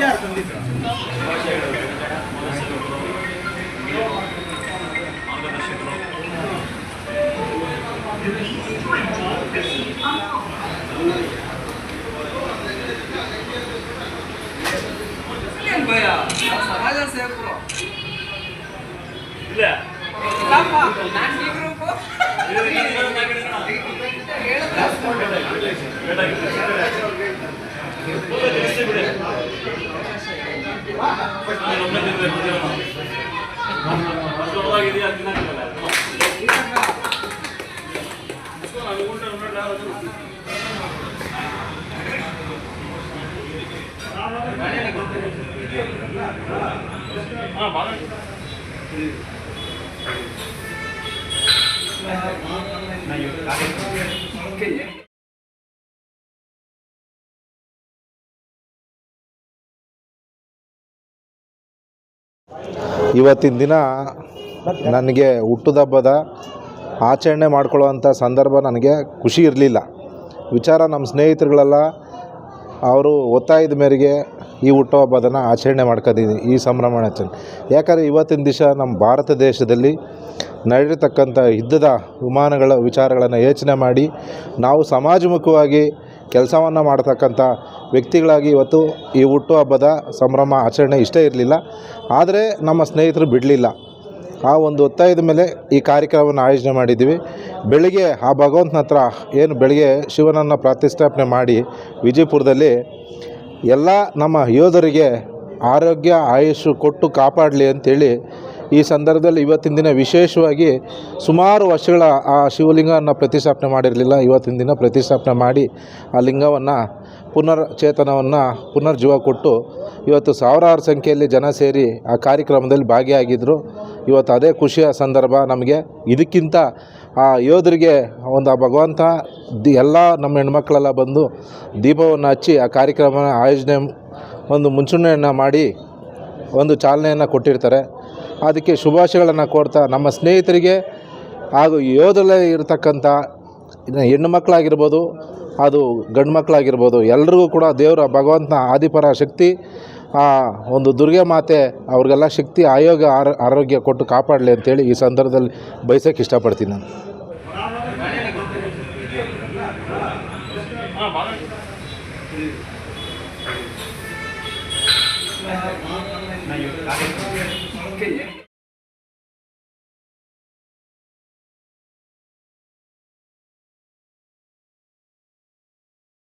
ಯಾರು ತಂದಿದ್ರು ಏನ್ ಭಯ ನಾವು ಸಮಾಜ ಸೇವಕರು ಇಲ್ಲ ಇಲ್ಲಪ್ಪ, ನಾನ್ ಈ Kayaknya. ಇವತ್ತಿನ ದಿನ ನನಗೆ ಹುಟ್ಟುದಬ್ಬದ ಆಚರಣೆ ಮಾಡ್ಕೊಳ್ಳೋವಂಥ ಸಂದರ್ಭ ನನಗೆ ಖುಷಿ ಇರಲಿಲ್ಲ. ವಿಚಾರ ನಮ್ಮ ಸ್ನೇಹಿತರುಗಳೆಲ್ಲ ಅವರು ಒತ್ತಾಯದ ಮೇರೆಗೆ ಈ ಹುಟ್ಟುಹಬ್ಬದನ್ನು ಆಚರಣೆ ಮಾಡ್ಕೊಂಡಿದ್ದೀನಿ ಈ ಸಂಭ್ರಮಾಚರಣೆ ಯಾಕಂದರೆ ಇವತ್ತಿನ ದಿವಸ ನಮ್ಮ ಭಾರತ ದೇಶದಲ್ಲಿ ನಡೆಯತಕ್ಕಂಥ ಯುದ್ಧದ ವಿಮಾನಗಳ ವಿಚಾರಗಳನ್ನು ಯೋಚನೆ ಮಾಡಿ ನಾವು ಸಮಾಜಮುಖವಾಗಿ ಕೆಲಸವನ್ನು ಮಾಡ್ತಕ್ಕಂಥ ವ್ಯಕ್ತಿಗಳಾಗಿ ಇವತ್ತು ಈ ಹುಟ್ಟು ಹಬ್ಬದ ಸಂಭ್ರಮ ಆಚರಣೆ ಇಷ್ಟೇ ಇರಲಿಲ್ಲ. ಆದರೆ ನಮ್ಮ ಸ್ನೇಹಿತರು ಬಿಡಲಿಲ್ಲ. ಆ ಒಂದು ಒತ್ತಾಯದ ಮೇಲೆ ಈ ಕಾರ್ಯಕ್ರಮವನ್ನು ಆಯೋಜನೆ ಮಾಡಿದ್ದೀವಿ. ಬೆಳಿಗ್ಗೆ ಆ ಭಗವಂತನ ಹತ್ರ ಏನು ಬೆಳಿಗ್ಗೆ ಶಿವನನ್ನು ಪ್ರತಿಷ್ಠಾಪನೆ ಮಾಡಿ ವಿಜಯಪುರದಲ್ಲಿ ಎಲ್ಲ ನಮ್ಮ ಯೋಧರಿಗೆ ಆರೋಗ್ಯ, ಆಯುಷು ಕೊಟ್ಟು ಕಾಪಾಡಲಿ ಅಂತೇಳಿ ಈ ಸಂದರ್ಭದಲ್ಲಿ ಇವತ್ತಿನ ದಿನ ವಿಶೇಷವಾಗಿ ಸುಮಾರು ವರ್ಷಗಳ ಆ ಶಿವಲಿಂಗವನ್ನು ಪ್ರತಿಷ್ಠಾಪನೆ ಮಾಡಿರಲಿಲ್ಲ. ಇವತ್ತಿನ ದಿನ ಪ್ರತಿಷ್ಠಾಪನೆ ಮಾಡಿ ಆ ಲಿಂಗವನ್ನು ಪುನರ್ ಚೇತನವನ್ನು ಪುನರ್ಜೀವ ಕೊಟ್ಟು ಇವತ್ತು ಸಾವಿರಾರು ಸಂಖ್ಯೆಯಲ್ಲಿ ಜನ ಸೇರಿ ಆ ಕಾರ್ಯಕ್ರಮದಲ್ಲಿ ಭಾಗಿಯಾಗಿದ್ದರು ಇವತ್ತು ಅದೇ ಖುಷಿಯ ಸಂದರ್ಭ ನಮಗೆ. ಇದಕ್ಕಿಂತ ಆ ಯೋಧರಿಗೆ ಒಂದು ಆ ಭಗವಂತ ದಿ ಎಲ್ಲ ನಮ್ಮ ಹೆಣ್ಮಕ್ಳೆಲ್ಲ ಬಂದು ದೀಪವನ್ನು ಹಚ್ಚಿ ಆ ಕಾರ್ಯಕ್ರಮ ಆಯೋಜನೆ ಒಂದು ಮುಂಚೂಣಿಯನ್ನು ಮಾಡಿ ಒಂದು ಚಾಲನೆಯನ್ನು ಕೊಟ್ಟಿರ್ತಾರೆ. ಅದಕ್ಕೆ ಶುಭಾಶಯಗಳನ್ನು ಕೊಡ್ತಾ ನಮ್ಮ ಸ್ನೇಹಿತರಿಗೆ ಹಾಗೂ ಯೋಧರಲ್ಲೇ ಇರತಕ್ಕಂಥ ಹೆಣ್ಣು ಮಕ್ಕಳಾಗಿರ್ಬೋದು ಅದು ಗಂಡು ಮಕ್ಕಳಾಗಿರ್ಬೋದು, ಎಲ್ರಿಗೂ ಕೂಡ ದೇವರ ಭಗವಂತನ ಆದಿಪರ ಶಕ್ತಿ, ಆ ಒಂದು ದುರ್ಗೆ ಮಾತೆ ಅವ್ರಿಗೆಲ್ಲ ಶಕ್ತಿ, ಆಯೋಗ, ಆರ, ಆರೋಗ್ಯ ಕೊಟ್ಟು ಕಾಪಾಡಲಿ ಅಂತೇಳಿ ಈ ಸಂದರ್ಭದಲ್ಲಿ ಬಯಸೋಕ್ಕೆ ಇಷ್ಟಪಡ್ತೀನಿ ನಾನು Okay.